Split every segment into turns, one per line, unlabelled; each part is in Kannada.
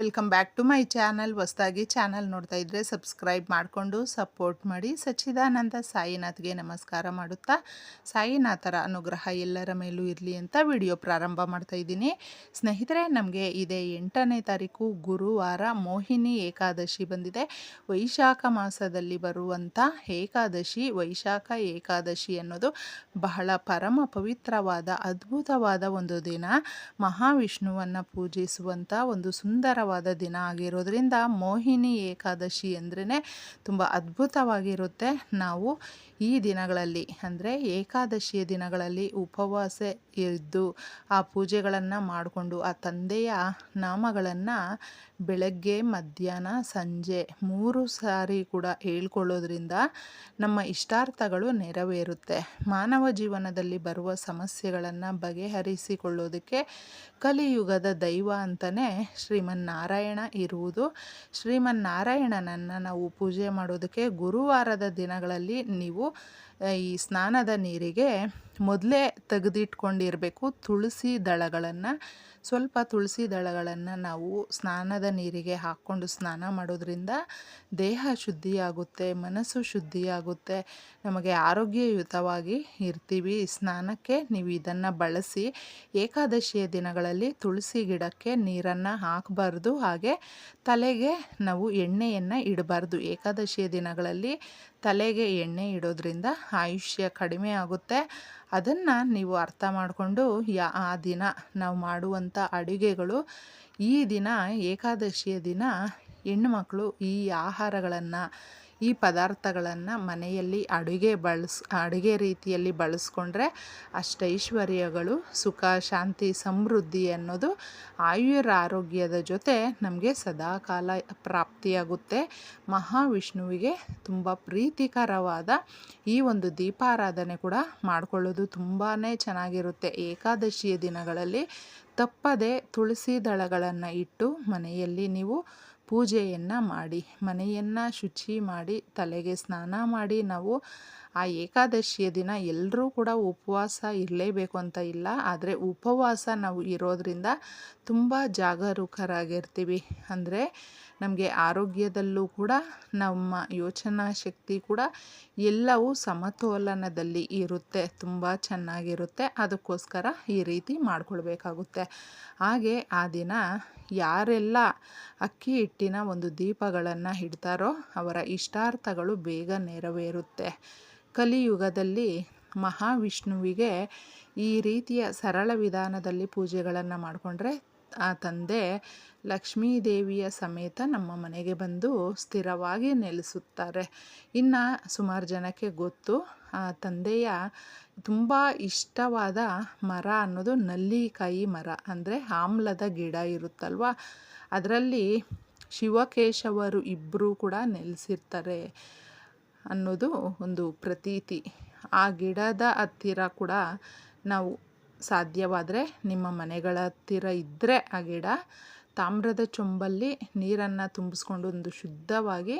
Welcome back to my channel ಹೊಸದಾಗಿ ಚಾನಲ್ ನೋಡ್ತಾ ಇದ್ರೆ ಸಬ್ಸ್ಕ್ರೈಬ್ ಮಾಡಿಕೊಂಡು ಸಪೋರ್ಟ್ ಮಾಡಿ. ಸಚ್ಚಿದಾನಂದ ಸಾಯಿನಾಥ್ಗೆ ನಮಸ್ಕಾರ ಮಾಡುತ್ತಾ, ಸಾಯಿನಾಥರ ಅನುಗ್ರಹ ಎಲ್ಲರ ಮೇಲೂ ಇರಲಿ ಅಂತ ವಿಡಿಯೋ ಪ್ರಾರಂಭ ಮಾಡ್ತಾ ಇದ್ದೀನಿ. ಸ್ನೇಹಿತರೆ, ನಮಗೆ ಇದೇ ಎಂಟನೇ ತಾರೀಕು ಗುರುವಾರ ಮೋಹಿನಿ ಏಕಾದಶಿ ಬಂದಿದೆ. ವೈಶಾಖ ಮಾಸದಲ್ಲಿ ಬರುವಂಥ ಏಕಾದಶಿ, ವೈಶಾಖ ಏಕಾದಶಿ ಅನ್ನೋದು ಬಹಳ ಪರಮ ಪವಿತ್ರವಾದ, ಅದ್ಭುತವಾದ ಒಂದು ದಿನ. ಮಹಾವಿಷ್ಣುವನ್ನು ಪೂಜಿಸುವಂಥ ಒಂದು ಸುಂದರ ದಿನ ಆಗಿರೋದ್ರಿಂದ ಮೋಹಿನಿ ಏಕಾದಶಿ ಅಂದ್ರೇ ತುಂಬ ಅದ್ಭುತವಾಗಿರುತ್ತೆ. ನಾವು ಈ ದಿನಗಳಲ್ಲಿ ಅಂದರೆ ಏಕಾದಶಿಯ ದಿನಗಳಲ್ಲಿ ಉಪವಾಸ ಇದ್ದು ಆ ಪೂಜೆಗಳನ್ನು ಮಾಡಿಕೊಂಡು ಆ ತಂದೆಯ ನಾಮಗಳನ್ನು ಬೆಳಗ್ಗೆ, ಮಧ್ಯಾಹ್ನ, ಸಂಜೆ ಮೂರು ಸಾರಿ ಕೂಡ ಹೇಳ್ಕೊಳ್ಳೋದ್ರಿಂದ ನಮ್ಮ ಇಷ್ಟಾರ್ಥಗಳು ನೆರವೇರುತ್ತೆ. ಮಾನವ ಜೀವನದಲ್ಲಿ ಬರುವ ಸಮಸ್ಯೆಗಳನ್ನು ಬಗೆಹರಿಸಿಕೊಳ್ಳೋದಕ್ಕೆ ಕಲಿಯುಗದ ದೈವ ಅಂತಲೇ ಶ್ರೀಮನ್ನಾರಾಯಣ ಇರುವುದು. ಶ್ರೀಮನ್ನಾರಾಯಣನನ್ನು ನಾವು ಪೂಜೆ ಮಾಡೋದಕ್ಕೆ ಗುರುವಾರದ ದಿನಗಳಲ್ಲಿ ನೀವು ಈ ಸ್ನಾನದ ನೀರಿಗೆ ಮೊದಲೇ ತೆಗೆದಿಟ್ಕೊಂಡಿರಬೇಕು ತುಳಸಿ ದಳಗಳನ್ನು ಸ್ವಲ್ಪ ತುಳಸಿ ದಳಗಳನ್ನು ನಾವು ಸ್ನಾನದ ನೀರಿಗೆ ಹಾಕ್ಕೊಂಡು ಸ್ನಾನ ಮಾಡೋದ್ರಿಂದ ದೇಹ ಶುದ್ಧಿಯಾಗುತ್ತೆ, ಮನಸ್ಸು ಶುದ್ಧಿಯಾಗುತ್ತೆ, ನಮಗೆ ಆರೋಗ್ಯಯುತವಾಗಿ ಇರ್ತೀವಿ. ಸ್ನಾನಕ್ಕೆ ನೀವು ಇದನ್ನು ಬಳಸಿ ಏಕಾದಶಿಯ ದಿನಗಳಲ್ಲಿ ತುಳಸಿ ಗಿಡಕ್ಕೆ ನೀರನ್ನು ಹಾಕಬಾರ್ದು. ಹಾಗೆ ತಲೆಗೆ ನಾವು ಎಣ್ಣೆಯನ್ನು ಇಡಬಾರ್ದು. ಏಕಾದಶಿಯ ದಿನಗಳಲ್ಲಿ ತಲೆಗೆ ಎಣ್ಣೆ ಇಡೋದ್ರಿಂದ ಆಯುಷ್ಯ ಕಡಿಮೆ ಆಗುತ್ತೆ. ಅದನ್ನು ನೀವು ಅರ್ಥ ಮಾಡಿಕೊಂಡು ಯಾ, ಆ ದಿನ ನಾವು ಮಾಡುವಂಥ ಅಡುಗೆಗಳು ಈ ದಿನ ಏಕಾದಶಿಯ ದಿನ ಹೆಣ್ಣುಮಕ್ಕಳು ಈ ಆಹಾರಗಳನ್ನು ಈ ಪದಾರ್ಥಗಳನ್ನು ಮನೆಯಲ್ಲಿ ಅಡುಗೆ ಬಳಸ್, ಅಡುಗೆ ರೀತಿಯಲ್ಲಿ ಬಳಸ್ಕೊಂಡ್ರೆ ಅಷ್ಟೈಶ್ವರ್ಯಗಳು, ಸುಖ, ಶಾಂತಿ, ಸಮೃದ್ಧಿ ಅನ್ನೋದು ಆಯುರ ಆರೋಗ್ಯದ ಜೊತೆ ನಮಗೆ ಸದಾಕಾಲ ಪ್ರಾಪ್ತಿಯಾಗುತ್ತೆ. ಮಹಾವಿಷ್ಣುವಿಗೆ ತುಂಬ ಪ್ರೀತಿಕರವಾದ ಈ ಒಂದು ದೀಪಾರಾಧನೆ ಕೂಡ ಮಾಡಿಕೊಳ್ಳೋದು ತುಂಬಾ ಚೆನ್ನಾಗಿರುತ್ತೆ. ಏಕಾದಶಿಯ ದಿನಗಳಲ್ಲಿ ತಪ್ಪದೆ ತುಳಸಿ ದಳಗಳನ್ನು ಇಟ್ಟು ಮನೆಯಲ್ಲಿ ನೀವು ಪೂಜೆಯನ್ನು ಮಾಡಿ, ಮನೆಯನ್ನು ಶುಚಿ ಮಾಡಿ, ತಲೆಗೆ ಸ್ನಾನ ಮಾಡಿ ನಾವು ಆ ಏಕಾದಶಿಯ ದಿನ ಎಲ್ಲರೂ ಕೂಡ ಉಪವಾಸ ಇರಲೇಬೇಕು ಅಂತ ಇಲ್ಲ. ಆದರೆ ಉಪವಾಸ ನಾವು ಇರೋದರಿಂದ ತುಂಬ ಜಾಗರೂಕರಾಗಿರ್ತೀವಿ. ಅಂದರೆ ನಮಗೆ ಆರೋಗ್ಯದಲ್ಲೂ ಕೂಡ ನಮ್ಮ ಯೋಚನಾ ಶಕ್ತಿ ಕೂಡ ಎಲ್ಲವೂ ಸಮತೋಲನದಲ್ಲಿ ಇರುತ್ತೆ, ತುಂಬ ಚೆನ್ನಾಗಿರುತ್ತೆ. ಅದಕ್ಕೋಸ್ಕರ ಈ ರೀತಿ ಮಾಡಿಕೊಳ್ಬೇಕಾಗುತ್ತೆ. ಹಾಗೆ ಆ ದಿನ ಯಾರೆಲ್ಲ ಅಕ್ಕಿ ಹಿಟ್ಟಿನ ಒಂದು ದೀಪಗಳನ್ನು ಇಡ್ತಾರೋ ಅವರ ಇಷ್ಟಾರ್ಥಗಳು ಬೇಗ ನೆರವೇರುತ್ತೆ. ಕಲಿಯುಗದಲ್ಲಿ ಮಹಾವಿಷ್ಣುವಿಗೆ ಈ ರೀತಿಯ ಸರಳ ವಿಧಾನದಲ್ಲಿ ಪೂಜೆಗಳನ್ನು ಮಾಡಿಕೊಂಡ್ರೆ ಆ ತಂದೆ ಲಕ್ಷ್ಮೀದೇವಿಯ ಸಮೇತ ನಮ್ಮ ಮನೆಗೆ ಬಂದು ಸ್ಥಿರವಾಗಿ ನೆಲೆಸುತ್ತಾರೆ. ಇನ್ನು ಸುಮಾರು ಜನಕ್ಕೆ ಗೊತ್ತು, ಆ ತಂದೆಯ ತುಂಬ ಇಷ್ಟವಾದ ಮರ ಅನ್ನೋದು ನಲ್ಲಿಕಾಯಿ ಮರ, ಅಂದರೆ ಆಮ್ಲದ ಗಿಡ ಇರುತ್ತಲ್ವ? ಅದರಲ್ಲಿ ಶಿವಕೇಶವರು ಇಬ್ಬರೂ ಕೂಡ ನೆಲೆಸಿರ್ತಾರೆ ಅನ್ನೋದು ಒಂದು ಪ್ರತೀತಿ. ಆ ಗಿಡದ ಹತ್ತಿರ ಕೂಡ ನಾವು ಸಾಧ್ಯವಾದರೆ ನಿಮ್ಮ ಮನೆಗಳ ಹತ್ತಿರ ಇದ್ದರೆ ಆ ಗಿಡ ತಾಮ್ರದ ಚೊಂಬಲ್ಲಿ ನೀರನ್ನು ತುಂಬಿಸ್ಕೊಂಡು ಒಂದು ಶುದ್ಧವಾಗಿ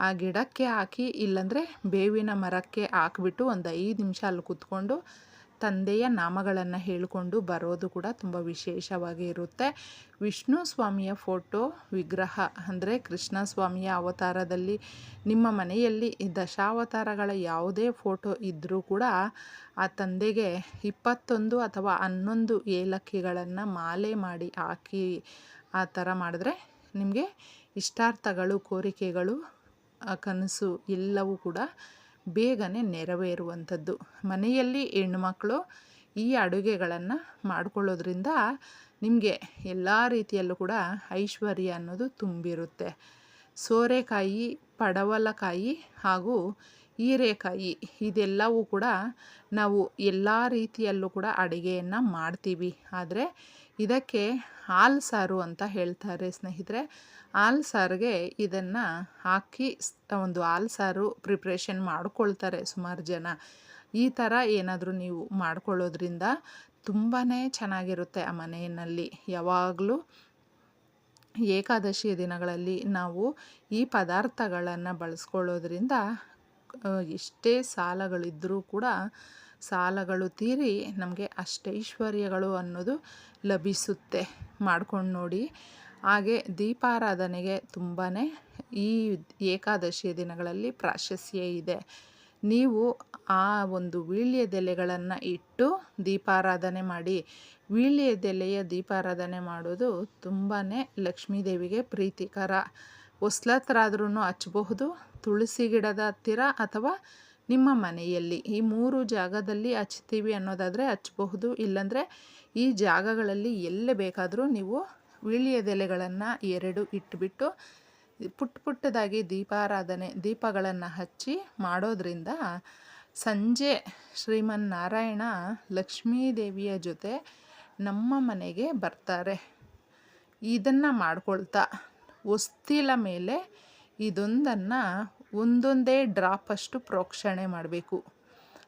ಆ ಗಿಡಕ್ಕೆ ಹಾಕಿ ಇಲ್ಲಾಂದರೆ ಬೇವಿನ ಮರಕ್ಕೆ ಹಾಕ್ಬಿಟ್ಟು ಒಂದು ಐದು ನಿಮಿಷ ಅಲ್ಲಿ ಕೂತ್ಕೊಂಡು ತಂದೆಯ ನಾಮಗಳನ್ನು ಹೇಳಿಕೊಂಡು ಬರೋದು ಕೂಡ ತುಂಬ ವಿಶೇಷವಾಗಿ ಇರುತ್ತೆ. ವಿಷ್ಣು ಸ್ವಾಮಿಯ ಫೋಟೋ ವಿಗ್ರಹ ಅಂದರೆ ಕೃಷ್ಣ ಸ್ವಾಮಿಯ ಅವತಾರದಲ್ಲಿ ನಿಮ್ಮ ಮನೆಯಲ್ಲಿ ದಶಾವತಾರಗಳ ಯಾವುದೇ ಫೋಟೋ ಇದ್ದರೂ ಕೂಡ ಆ ತಂದೆಗೆ ಇಪ್ಪತ್ತೊಂದು ಅಥವಾ ಹನ್ನೊಂದು ಏಲಕ್ಕಿಗಳನ್ನು ಮಾಲೆ ಮಾಡಿ ಹಾಕಿ ಆ ಥರ ಮಾಡಿದ್ರೆ ನಿಮಗೆ ಇಷ್ಟಾರ್ಥಗಳು, ಕೋರಿಕೆಗಳು ಕನಸು ಎಲ್ಲವೂ ಕೂಡ ಬೇಗನೆ ನೆರವೇರುವಂಥದ್ದು. ಮನೆಯಲ್ಲಿ ಹೆಣ್ಣುಮಕ್ಕಳು ಈ ಅಡುಗೆಗಳನ್ನು ಮಾಡಿಕೊಳ್ಳೋದ್ರಿಂದ ನಿಮಗೆ ಎಲ್ಲ ರೀತಿಯಲ್ಲೂ ಕೂಡ ಐಶ್ವರ್ಯ ಅನ್ನೋದು ತುಂಬಿರುತ್ತೆ. ಸೋರೆಕಾಯಿ, ಪಡವಲಕಾಯಿ ಹಾಗೂ ಹೀರೆಕಾಯಿ ಇದೆಲ್ಲವೂ ಕೂಡ ನಾವು ಎಲ್ಲ ರೀತಿಯಲ್ಲೂ ಕೂಡ ಅಡುಗೆಯನ್ನು ಮಾಡ್ತೀವಿ. ಆದರೆ ಇದಕ್ಕೆ ಹಾಲು ಸಾರು ಅಂತ ಹೇಳ್ತಾರೆ ಸ್ನೇಹಿತರೆ. ಹಾಲು ಸಾರಿಗೆ ಇದನ್ನು ಹಾಕಿ ಒಂದು ಹಾಲು ಸಾರು ಪ್ರಿಪ್ರೇಷನ್ ಮಾಡ್ಕೊಳ್ತಾರೆ ಸುಮಾರು ಜನ. ಈ ಥರ ಏನಾದರೂ ನೀವು ಮಾಡ್ಕೊಳ್ಳೋದ್ರಿಂದ ತುಂಬಾ ಚೆನ್ನಾಗಿರುತ್ತೆ ಆ ಮನೆಯಲ್ಲಿ. ಯಾವಾಗಲೂ ಏಕಾದಶಿಯ ದಿನಗಳಲ್ಲಿ ನಾವು ಈ ಪದಾರ್ಥಗಳನ್ನು ಬಳಸ್ಕೊಳ್ಳೋದ್ರಿಂದ ಎಷ್ಟೇ ಸಾಲಗಳಿದ್ದರೂ ಕೂಡ ಸಾಲಗಳು ತೀರಿ ನಮಗೆ ಅಷ್ಟೈಶ್ವರ್ಯಗಳು ಅನ್ನೋದು ಲಭಿಸುತ್ತೆ. ಮಾಡ್ಕೊಂಡು ನೋಡಿ. ಹಾಗೆ ದೀಪಾರಾಧನೆಗೆ ತುಂಬಾ ಈ ಏಕಾದಶಿಯ ದಿನಗಳಲ್ಲಿ ಪ್ರಾಶಸ್ತ್ಯ ಇದೆ. ನೀವು ಆ ಒಂದು ವೀಳ್ಯದೆಲೆಗಳನ್ನು ಇಟ್ಟು ದೀಪಾರಾಧನೆ ಮಾಡಿ. ವೀಳ್ಯದೆಲೆಯ ದೀಪಾರಾಧನೆ ಮಾಡೋದು ತುಂಬಾ ಲಕ್ಷ್ಮೀದೇವಿಗೆ ಪ್ರೀತಿಕರ. ಹೊಸ್ಲತ್ರಾದ್ರೂ ಹಚ್ಚಬಹುದು ತುಳಸಿ ಗಿಡದ ಹತ್ತಿರ ಅಥವಾ ನಿಮ್ಮ ಮನೆಯಲ್ಲಿ ಈ ಮೂರು ಜಾಗದಲ್ಲಿ ಹಚ್ತೀವಿ ಅನ್ನೋದಾದರೆ ಹಚ್ಚಬಹುದು ಇಲ್ಲಾಂದರೆ ಈ ಜಾಗಗಳಲ್ಲಿ ಎಲ್ಲೇ ಬೇಕಾದರೂ ನೀವು ವೀಳ್ಯದೆಲೆಗಳನ್ನು ಎರಡು ಇಟ್ಬಿಟ್ಟು ಪುಟ್ಟ ಪುಟ್ಟದಾಗಿ ದೀಪಾರಾಧನೆ, ದೀಪಗಳನ್ನು ಹಚ್ಚಿ ಮಾಡೋದ್ರಿಂದ ಸಂಜೆ ಶ್ರೀಮನ್ನಾರಾಯಣ ಲಕ್ಷ್ಮೀದೇವಿಯ ಜೊತೆ ನಮ್ಮ ಮನೆಗೆ ಬರ್ತಾರೆ. ಇದನ್ನು ಮಾಡ್ಕೊಳ್ತಾ, ಹೊಸ್ತಿಲ ಮೇಲೆ ಇದೊಂದನ್ನು ಒಂದೊಂದೇ ಡ್ರಾಪಷ್ಟು ಪ್ರೋಕ್ಷಣೆ ಮಾಡಬೇಕು.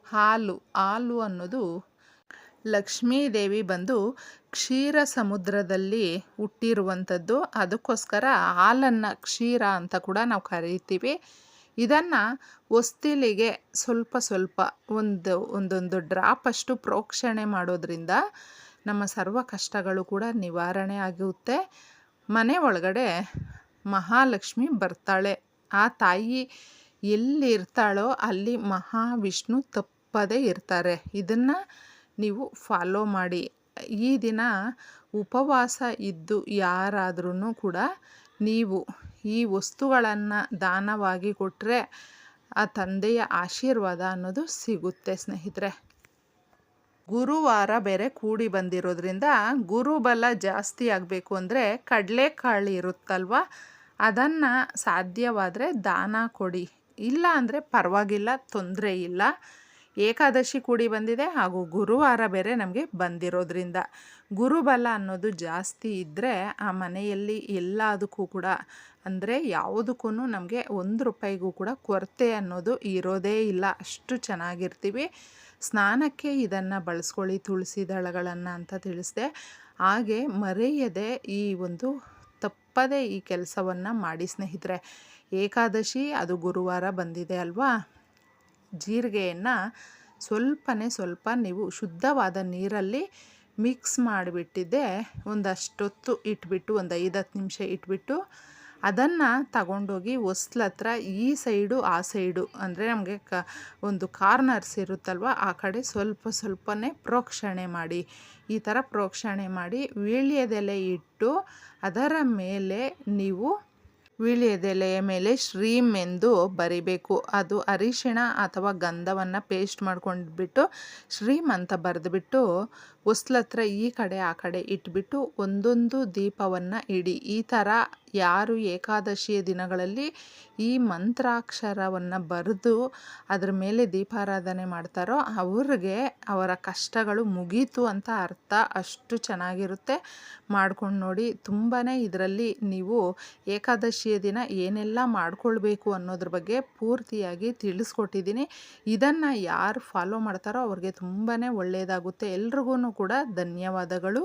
ಹಾಲು ಹಾಲು ಅನ್ನೋದು ಲಕ್ಷ್ಮೀ ದೇವಿ ಬಂದು ಕ್ಷೀರ ಸಮುದ್ರದಲ್ಲಿ ಹುಟ್ಟಿರುವಂಥದ್ದು. ಅದಕ್ಕೋಸ್ಕರ ಹಾಲನ್ನು ಕ್ಷೀರ ಅಂತ ಕೂಡ ನಾವು ಕರೀತೀವಿ. ಇದನ್ನು ಹೊಸ್ತಿಲಿಗೆ ಸ್ವಲ್ಪ ಸ್ವಲ್ಪ ಒಂದು, ಒಂದೊಂದು ಡ್ರಾಪಷ್ಟು ಪ್ರೋಕ್ಷಣೆ ಮಾಡೋದ್ರಿಂದ ನಮ್ಮ ಸರ್ವ ಕಷ್ಟಗಳು ಕೂಡ ನಿವಾರಣೆ ಆಗುತ್ತೆ. ಮನೆ ಒಳಗಡೆ ಮಹಾಲಕ್ಷ್ಮಿ ಬರ್ತಾಳೆ. ಆ ತಾಯಿ ಎಲ್ಲಿ ಇರ್ತಾಳೋ ಅಲ್ಲಿ ಮಹಾವಿಷ್ಣು ತಪ್ಪದೇ ಇರ್ತಾರೆ. ಇದನ್ನು ನೀವು ಫಾಲೋ ಮಾಡಿ. ಈ ದಿನ ಉಪವಾಸ ಇದ್ದು ಯಾರಾದ್ರೂ ಕೂಡ ನೀವು ಈ ವಸ್ತುಗಳನ್ನು ದಾನವಾಗಿ ಕೊಟ್ಟರೆ ಆ ತಂದೆಯ ಆಶೀರ್ವಾದ ಅನ್ನೋದು ಸಿಗುತ್ತೆ ಸ್ನೇಹಿತರೆ. ಗುರುವಾರ ಬೇರೆ ಕೂಡಿ ಬಂದಿರೋದ್ರಿಂದ ಗುರುಬಲ ಜಾಸ್ತಿ ಆಗಬೇಕು ಅಂದರೆ ಕಡಲೆಕಾಳು ಇರುತ್ತಲ್ವ? ಅದನ್ನು ಸಾಧ್ಯವಾದರೆ ದಾನ ಕೊಡಿ. ಇಲ್ಲ ಅಂದರೆ ಪರವಾಗಿಲ್ಲ, ತೊಂದರೆ ಇಲ್ಲ. ಏಕಾದಶಿ ಕೂಡಿ ಬಂದಿದೆ ಹಾಗೂ ಗುರುವಾರ ಬೇರೆ ನಮಗೆ ಬಂದಿರೋದ್ರಿಂದ. ಗುರುಬಲ ಅನ್ನೋದು ಜಾಸ್ತಿ ಇದ್ದರೆ ಆ ಮನೆಯಲ್ಲಿ ಎಲ್ಲದಕ್ಕೂ ಕೂಡ, ಅಂದರೆ ಯಾವುದಕ್ಕೂ ನಮಗೆ ಒಂದು ರೂಪಾಯಿಗೂ ಕೂಡ ಕೊರತೆ ಅನ್ನೋದು ಇರೋದೇ ಇಲ್ಲ. ಅಷ್ಟು ಚೆನ್ನಾಗಿರ್ತೀವಿ. ಸ್ನಾನಕ್ಕೆ ಇದನ್ನು ಬಳಸ್ಕೊಳ್ಳಿ ತುಳಸಿ ದಳಗಳನ್ನು ಅಂತ ತಿಳಿಸಿದೆ. ಹಾಗೆ ಮರೆಯದೆ ಈ ಒಂದು ತಪ್ಪದೆ ಈ ಕೆಲಸವನ್ನು ಮಾಡಿ ಸ್ನೇಹಿತರೆ. ಏಕಾದಶಿ ಅದು ಗುರುವಾರ ಬಂದಿದೆ ಅಲ್ವಾ? ಜೀರಿಗೆಯನ್ನು ಸ್ವಲ್ಪನೇ ಸ್ವಲ್ಪ ನೀವು ಶುದ್ಧವಾದ ನೀರಲ್ಲಿ ಮಿಕ್ಸ್ ಮಾಡಿಬಿಟ್ಟಿದ್ದೆ. ಒಂದಷ್ಟೊತ್ತು ಇಟ್ಬಿಟ್ಟು, ಒಂದು ಐದು ಹತ್ತು ನಿಮಿಷ ಇಟ್ಬಿಟ್ಟು ಅದನ್ನು ತಗೊಂಡೋಗಿ ಹೊಸ್ಲ ಹತ್ರ ಈ ಸೈಡು, ಆ ಸೈಡು ಅಂದರೆ ನಮಗೆ ಕ ಒಂದು ಕಾರ್ನರ್ಸ್ ಇರುತ್ತಲ್ವ, ಆ ಕಡೆ ಸ್ವಲ್ಪ ಸ್ವಲ್ಪನೇ ಪ್ರೋಕ್ಷಣೆ ಮಾಡಿ. ಈ ಥರ ಪ್ರೋಕ್ಷಣೆ ಮಾಡಿ ವೀಳ್ಯದೆಲೆ ಇಟ್ಟು ಅದರ ಮೇಲೆ ನೀವು ವೀಳ್ಯದೆಲೆಯ ಮೇಲೆ ಶ್ರೀಮ್ ಎಂದು ಬರಿಬೇಕು. ಅದು ಅರಿಶಿಣ ಅಥವಾ ಗಂಧವನ್ನು ಪೇಸ್ಟ್ ಮಾಡ್ಕೊಂಡ್ಬಿಟ್ಟು ಶ್ರೀಮ್ ಅಂತ ಬರೆದುಬಿಟ್ಟು ಹೊಸ್ಲತ್ರ ಈ ಕಡೆ, ಆ ಕಡೆ ಇಟ್ಬಿಟ್ಟು ಒಂದೊಂದು ದೀಪವನ್ನು ಇಡಿ. ಈ ಥರ ಯಾರು ಏಕಾದಶಿಯ ದಿನಗಳಲ್ಲಿ ಈ ಮಂತ್ರಾಕ್ಷರವನ್ನು ಬರೆದು ಅದರ ಮೇಲೆ ದೀಪಾರಾಧನೆ ಮಾಡ್ತಾರೋ ಅವ್ರಿಗೆ ಅವರ ಕಷ್ಟಗಳು ಮುಗೀತು ಅಂತ ಅರ್ಥ. ಅಷ್ಟು ಚೆನ್ನಾಗಿರುತ್ತೆ. ಮಾಡ್ಕೊಂಡು ನೋಡಿ ತುಂಬಾ ಇದರಲ್ಲಿ ನೀವು ಏಕಾದಶಿಯ ದಿನ ಏನೆಲ್ಲ ಮಾಡ್ಕೊಳ್ಬೇಕು ಅನ್ನೋದ್ರ ಬಗ್ಗೆ ಪೂರ್ತಿಯಾಗಿ ತಿಳಿಸ್ಕೊಟ್ಟಿದ್ದೀನಿ. ಇದನ್ನು ಯಾರು ಫಾಲೋ ಮಾಡ್ತಾರೋ ಅವ್ರಿಗೆ ತುಂಬಾ ಒಳ್ಳೆಯದಾಗುತ್ತೆ ಎಲ್ರಿಗೂ ಕೂಡ ಧನ್ಯವಾದಗಳು.